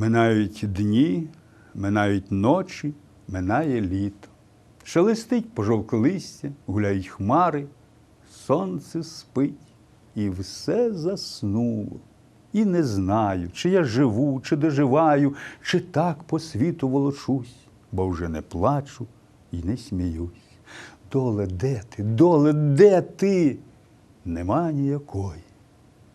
Минають дні, минають ночі, минає літо. Шелестить пожовкле листя, гуляють хмари, сонце спить, і все заснуло. І не знаю, чи я живу, чи доживаю, чи так по світу волочусь, бо вже не плачу і не сміюсь. Доле, де ти, доле, де ти? Нема ніякої.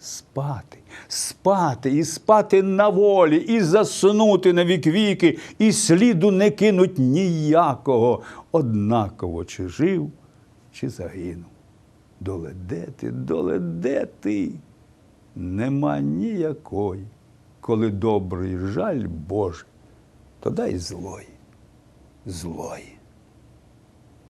спати, спати і спати на волі, і заснути на вік віки, і сліду не кинуть ніякого, однаково чи жив, чи загинув. Доле де ти, доле де ти? Нема ніякої, коли добрий жаль Боже, то дай злої, злої.